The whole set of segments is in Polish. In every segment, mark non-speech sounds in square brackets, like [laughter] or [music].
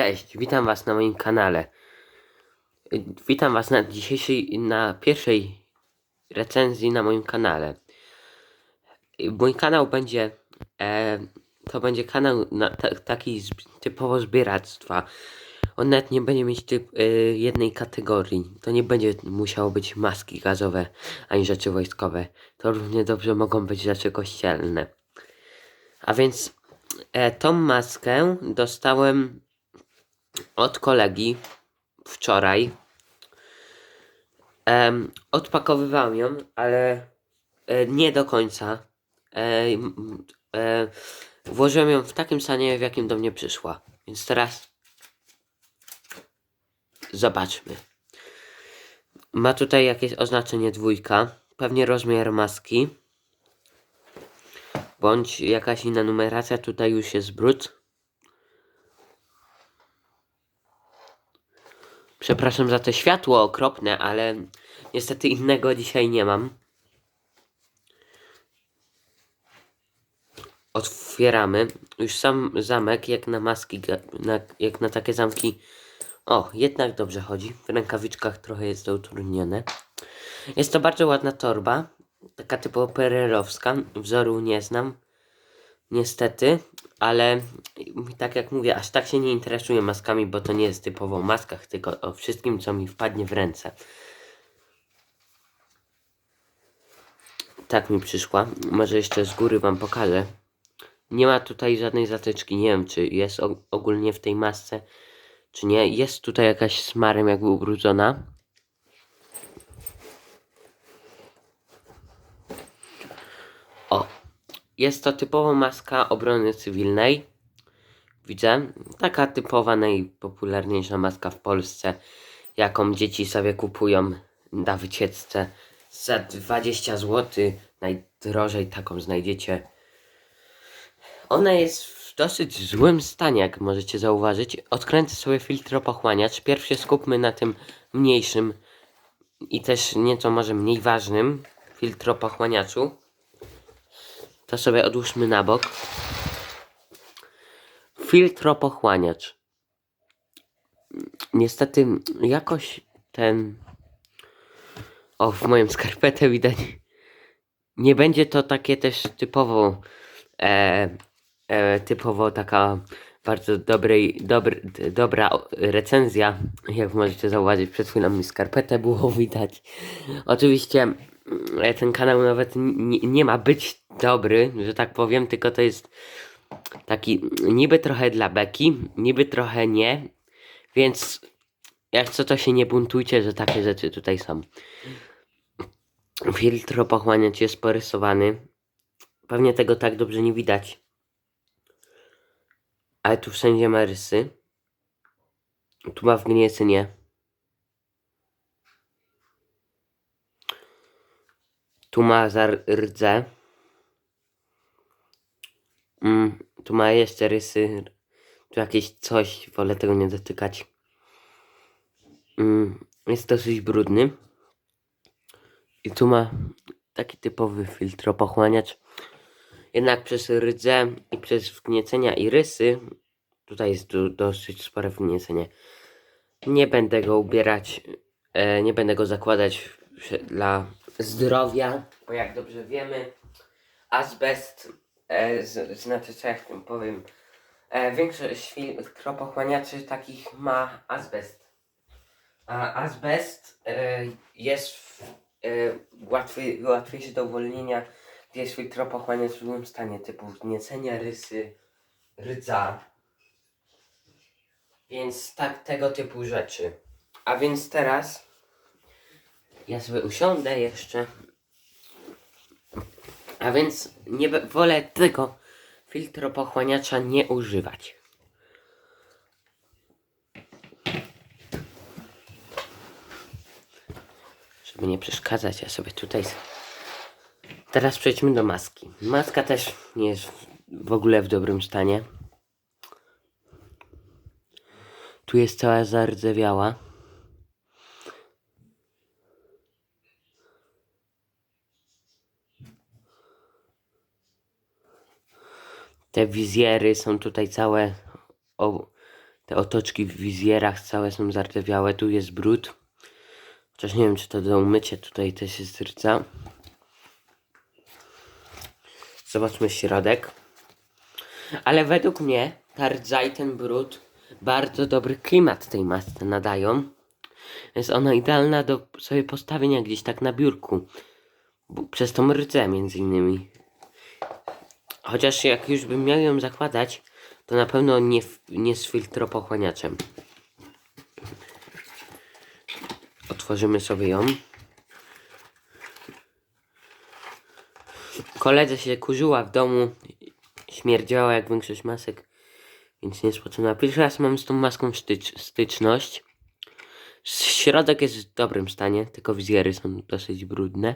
Cześć, witam was na moim kanale. Witam was na dzisiejszej, na pierwszej recenzji na moim kanale. Mój kanał będzie, e, to będzie kanał na, ta, taki z, typowo zbieractwa. On nawet nie będzie mieć typ, e, jednej kategorii. To nie będzie musiało być maski gazowe, ani rzeczy wojskowe. To równie dobrze mogą być rzeczy kościelne. A więc e, tą maskę dostałem od kolegi wczoraj. Em, odpakowywałem ją, ale e, nie do końca. E, e, włożyłem ją w takim stanie, w jakim do mnie przyszła. Więc teraz zobaczmy. Ma tutaj jakieś oznaczenie dwójka, pewnie rozmiar maski, bądź jakaś inna numeracja. Tutaj już jest brud. Przepraszam za to światło okropne, ale niestety innego dzisiaj nie mam. Otwieramy. Już sam zamek, jak na maski, na, jak na takie zamki. O, jednak dobrze chodzi. W rękawiczkach trochę jest to utrudnione. Jest to bardzo ładna torba. Taka typowo perelowska. Wzoru nie znam. Niestety, ale tak jak mówię, aż tak się nie interesuję maskami, bo to nie jest typowo o maskach, tylko o wszystkim, co mi wpadnie w ręce. Tak mi przyszła. Może jeszcze z góry wam pokażę. Nie ma tutaj żadnej zatyczki. Nie wiem, czy jest og- ogólnie w tej masce, czy nie. Jest tutaj jakaś smarem jakby ubrudzona. O, jest to typowo maska obrony cywilnej. Widzę. Taka typowa, najpopularniejsza maska w Polsce, jaką dzieci sobie kupują na wycieczce. Za 20 zł najdrożej taką znajdziecie. Ona jest w dosyć złym stanie, jak możecie zauważyć. Odkręcę sobie filtropochłaniacz. Pierw się skupmy na tym mniejszym i też nieco może mniej ważnym filtropochłaniaczu. To sobie odłóżmy na bok. Filtropochłaniacz. Niestety jakoś ten... O, w moją skarpetę widać. Nie będzie to takie też typowo... E, e, typowo taka bardzo dobrej, dobry, dobra recenzja. Jak możecie zauważyć, przed chwilą mi skarpetę było [laughs] widać. Oczywiście ten kanał nawet nie, nie ma być dobry, że tak powiem, tylko to jest taki niby trochę dla beki, niby trochę nie, więc jak co to się nie buntujcie, że takie rzeczy tutaj są. Filtr pochłaniacz jest porysowany. Pewnie tego tak dobrze nie widać. Ale tu wszędzie ma rysy. Tu ma wgniece nie. Tu ma rdze. Mm, tu ma jeszcze rysy. Tu jakieś coś, wolę tego nie dotykać. Mm, jest dosyć brudny. I tu ma taki typowy filtropochłaniacz. Jednak przez rdze i przez wgniecenia i rysy, tutaj jest do, dosyć spore wgniecenie. Nie będę go ubierać, e, nie będę go zakładać dla zdrowia, bo jak dobrze wiemy, azbest, e, z, znaczy co ja w tym powiem, e, większość filtropochłaniaczy takich ma azbest. A azbest e, jest w, e, łatwy, łatwiejszy do uwolnienia, gdzie jest filtropochłaniacz w złym stanie, typu wgniecenia, rysy, rdza. Więc tak, tego typu rzeczy. A więc teraz ja sobie usiądę jeszcze. A więc nie wolę tego filtropochłaniacza nie używać. Żeby nie przeszkadzać, ja sobie tutaj. Teraz przejdźmy do maski. Maska też nie jest w ogóle w dobrym stanie. Tu jest cała zardzewiała. Te wizjery są tutaj całe o, Te otoczki w wizjerach całe są zardzewiałe. Tu jest brud. Chociaż nie wiem, czy to do umycia. Tutaj też jest rdza. Zobaczmy środek. Ale według mnie ta rdza i ten brud bardzo dobry klimat tej masce nadają. Jest ona idealna do sobie postawienia gdzieś tak na biurku. Przez tą rdzę między innymi. Chociaż jak już bym miał ją zakładać, to na pewno nie, nie z filtropochłaniaczem. Otworzymy sobie ją. Koledze się kurzyła w domu. Śmierdziała jak większość masek. Więc nie spoczyna. Pierwszy raz mam z tą maską stycz, styczność. Środek jest w dobrym stanie, tylko wizjery są dosyć brudne.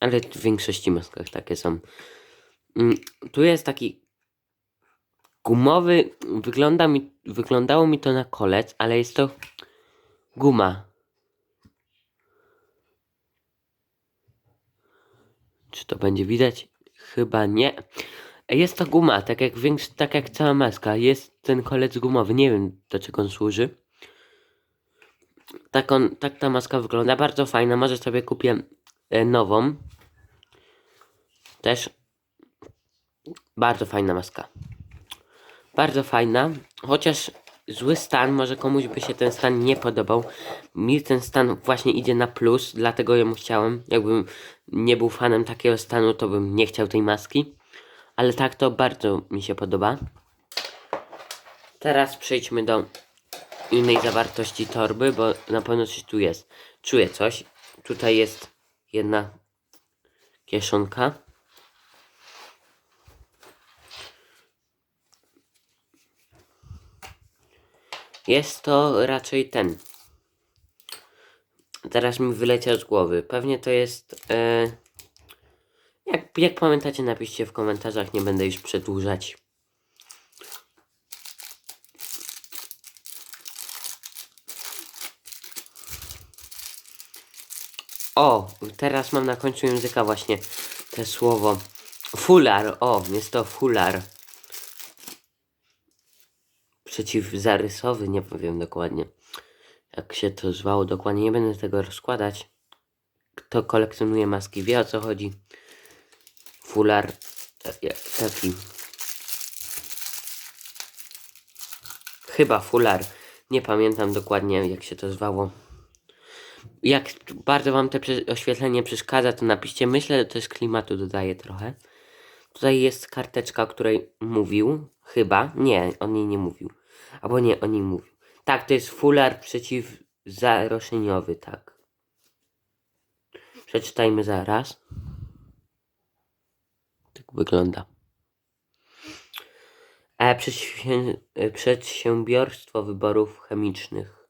Ale w większości maskach takie są. Mm, Tu jest taki gumowy, wygląda mi, wyglądało mi to na kolec, ale jest to guma. Czy to będzie widać? Chyba nie. Jest to guma, tak jak, większ, tak jak cała maska. Jest ten kolec gumowy. Nie wiem do czego on służy. Tak, on, tak ta maska wygląda. Bardzo fajna. Może sobie kupię e, nową. Też bardzo fajna maska. Bardzo fajna. Chociaż zły stan, może komuś by się ten stan nie podobał. Mi ten stan właśnie idzie na plus, dlatego ją chciałem. Jakbym nie był fanem takiego stanu, to bym nie chciał tej maski. Ale tak to bardzo mi się podoba. Teraz przejdźmy do innej zawartości torby, bo na pewno coś tu jest. Czuję coś. Tutaj jest jedna kieszonka. Jest to raczej ten. Teraz mi wyleciał z głowy. Pewnie to jest. E, jak, jak pamiętacie, napiszcie w komentarzach. Nie będę już przedłużać. O, teraz mam na końcu języka właśnie te słowo. Fular, o, jest to fular. Przeciwzarysowy, nie powiem dokładnie. Jak się to zwało dokładnie, nie będę tego rozkładać. Kto kolekcjonuje maski wie o co chodzi. Fular ta- jak taki. Chyba fular. Nie pamiętam dokładnie jak się to zwało. Jak bardzo wam te oświetlenie przeszkadza, to napiszcie. Myślę, że też klimatu dodaje trochę. Tutaj jest karteczka, o której mówił. Chyba. Nie, on jej nie mówił. Albo nie, on jej mówił. Tak, to jest fular przeciwzaroszeniowy, tak. Przeczytajmy zaraz. Tak wygląda. E, e, przedsiębiorstwo wyborów chemicznych.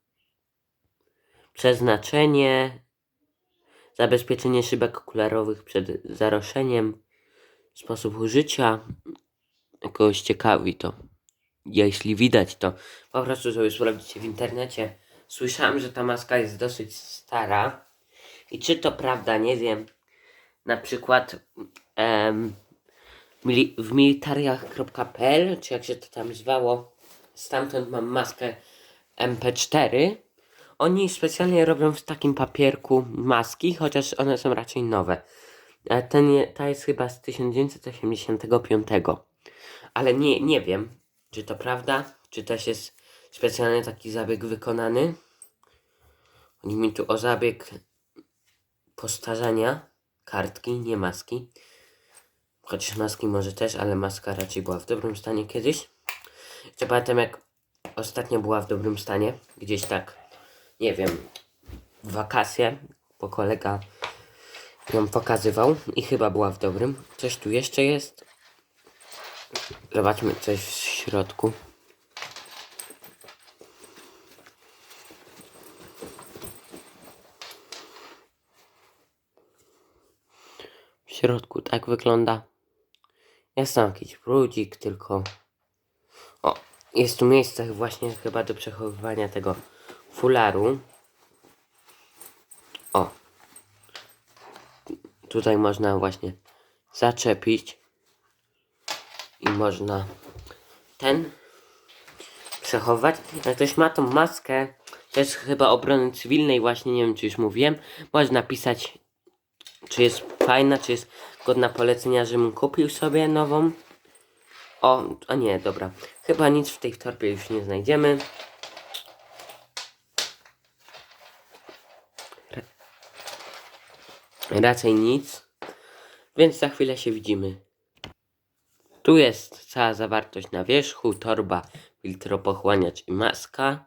Przeznaczenie. Zabezpieczenie szybek okularowych przed zaroszeniem. Sposób użycia. Jakoś ciekawi to. Jeśli widać to, po prostu sobie sprawdzicie w internecie. Słyszałem, że ta maska jest dosyć stara. I czy to prawda, nie wiem. Na przykład em, w militariach.pl, czy jak się to tam zwało, stamtąd mam maskę MP4. Oni specjalnie robią w takim papierku maski, chociaż one są raczej nowe. A ten ta jest chyba z 1985. Ale nie, nie wiem, czy to prawda, czy też jest specjalny taki zabieg wykonany. Chodzi mi tu o zabieg postarzania kartki, nie maski. Chociaż maski może też, ale maska raczej była w dobrym stanie kiedyś. Jeszcze pamiętam jak ostatnio była w dobrym stanie. Gdzieś tak, nie wiem, w wakacje, bo kolega ją pokazywał i chyba była w dobrym. Coś tu jeszcze jest. Zobaczmy coś środku. W środku tak wygląda. Jest tam jakiś brudzik, tylko... O, jest tu miejsce właśnie chyba do przechowywania tego fularu. O. Tutaj można właśnie zaczepić. I można ten. przechowywać. Jak ktoś ma tą maskę, jest chyba obrony cywilnej, właśnie nie wiem czy już mówiłem. Można napisać, czy jest fajna, czy jest godna polecenia, żebym kupił sobie nową. O, a nie, dobra. Chyba nic w tej torbie już nie znajdziemy. Ra- Raczej nic. Więc za chwilę się widzimy. Tu jest cała zawartość na wierzchu, torba, filtropochłaniacz i maska.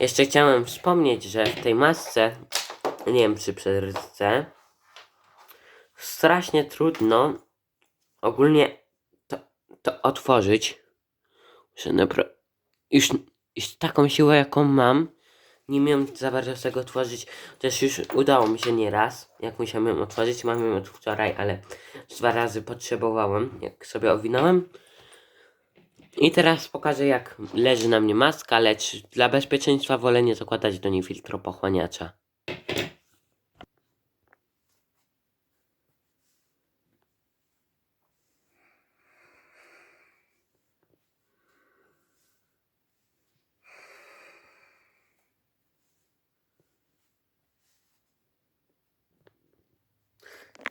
Jeszcze chciałem wspomnieć, że w tej masce, nie wiem czy przy rysce, strasznie trudno ogólnie to, to otworzyć. Napra- już, już taką siłę jaką mam, nie miałem za bardzo tego otworzyć. Też już udało mi się nieraz, jak musiałem otworzyć. Mam ją od wczoraj, ale dwa razy potrzebowałem, jak sobie owinąłem. I teraz pokażę jak leży na mnie maska, lecz dla bezpieczeństwa wolę nie zakładać do niej filtropochłaniacza.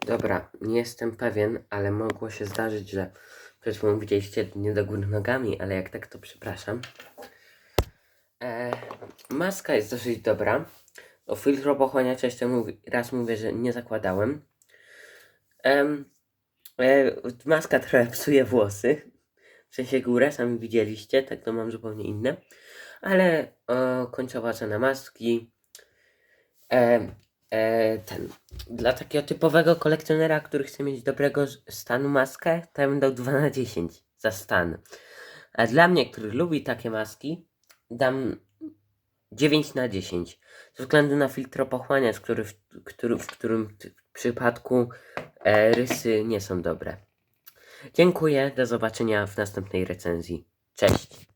Dobra, nie jestem pewien, ale mogło się zdarzyć, że przed chwilą widzieliście nie do góry nogami, ale jak tak to przepraszam. E, maska jest dosyć dobra. O filtropochłaniacza jeszcze mówi, raz mówię, że nie zakładałem. Em, e, maska trochę psuje włosy. W sensie górę, sami widzieliście, tak to mam zupełnie inne. Ale o, końcowa cena maski. E, e, ten. Dla takiego typowego kolekcjonera, który chce mieć dobrego stanu maskę, to ja bym dał 2 na 10 za stan. A dla mnie, który lubi takie maski, dam 9 na 10. Ze względu na filtropochłaniacz, który w, który, w którym przypadku e, rysy nie są dobre. Dziękuję, do zobaczenia w następnej recenzji. Cześć!